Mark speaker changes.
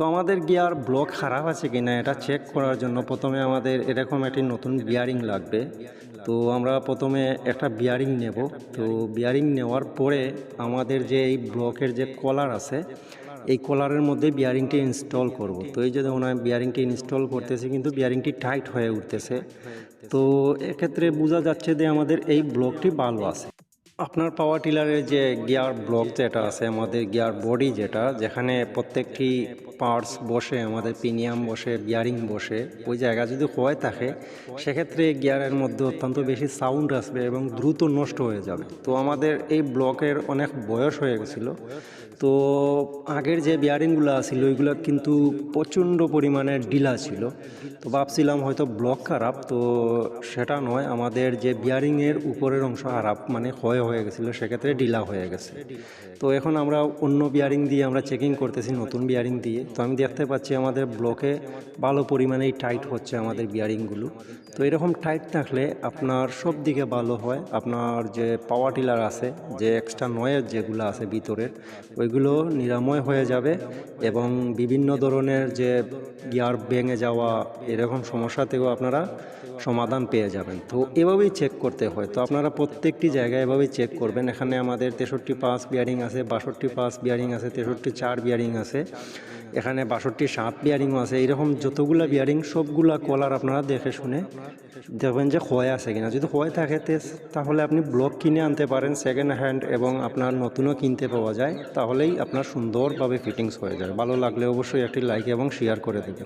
Speaker 1: তো আমাদের gear block খারাপ আছে কিনা এটা চেক করার জন্য প্রথমে আমাদের এরকম একটি নতুন বিয়ারিং লাগবে। তো আমরা প্রথমে একটা বিয়ারিং নেব। তো বিয়ারিং নেওয়ার পরে আমাদের যে এই ব্লকের যে কলার আছে, এই কলারের মধ্যে বিয়ারিংটি ইনস্টল করব। তো এই যে দেখুন, আমি বিয়ারিংটি ইনস্টল করতেছি, কিন্তু বিয়ারিংটি টাইট হয়ে উঠতেছে। তো এক্ষেত্রে বোঝা যাচ্ছে যে আমাদের এই ব্লকটি ভালো আছে। আপনার পাওয়ার টিলারের যে গিয়ার ব্লক যেটা আছে, আমাদের গিয়ার বডি যেটা, যেখানে প্রত্যেকটি পার্টস বসে, আমাদের পিনিয়াম বসে গিয়ারিং বসে, ওই জায়গা যদি হয়ে থাকে সেক্ষেত্রে গিয়ারের মধ্যে অত্যন্ত বেশি সাউন্ড আসবে এবং দ্রুত নষ্ট হয়ে যাবে। তো আমাদের এই ব্লকের অনেক বয়স হয়ে গেছিল। তো আগের যে বিয়ারিংগুলো ছিল, ওইগুলো কিন্তু প্রচণ্ড পরিমাণে ডিলা ছিল। তো ভাবছিলাম হয়তো ব্লক খারাপ, তো সেটা নয়, আমাদের যে বিয়ারিংয়ের উপরের অংশ খারাপ মানে ক্ষয় হয়ে গেছিল, সেক্ষেত্রে ডিলা হয়ে গেছে। তো এখন আমরা অন্য বিয়ারিং দিয়ে আমরা চেকিং করতেছি, নতুন বিয়ারিং দিয়ে। তো আমি দেখতে পাচ্ছি আমাদের ব্লকে ভালো পরিমাণেই টাইট হচ্ছে আমাদের বিয়ারিংগুলো তো এরকম টাইট থাকলে আপনার সব দিকে ভালো হয়। আপনার যে পাওয়ার টিলার আছে, যে এক্সট্রা নয়ের যেগুলো আছে ভিতরের, ওইগুলো নিরাময় হয়ে যাবে এবং বিভিন্ন ধরনের যে গিয়ার ভেঙে যাওয়া এরকম সমস্যা থেকেও আপনারা সমাধান পেয়ে যাবেন। তো এভাবেই চেক করতে হয়। তো আপনারা প্রত্যেকটি জায়গায় এভাবেই চেক করবেন। এখানে আমাদের তেষট্টি পাঁচ বিয়ারিং আছে, বাষট্টি পাঁচ বিয়ারিং আছে, তেষট্টি চার বিয়ারিং আছে। এখানে বাষট্টি সাপ বিয়ারিংও আছে। এইরকম যতগুলো বিয়ারিং সবগুলা কলার আপনারা দেখে শুনে দেখবেন যে ক্ষয় আছে কিনা। যদি ক্ষয় থাকে তাহলে আপনি ব্লক কিনে আনতে পারেন সেকেন্ড হ্যান্ড এবং আপনার নতুনও কিনতে পাওয়া যায়। তাহলেই আপনার সুন্দরভাবে ফিটিংস হয়ে যায়। ভালো লাগলে অবশ্যই একটি লাইক এবং শেয়ার করে দেবেন।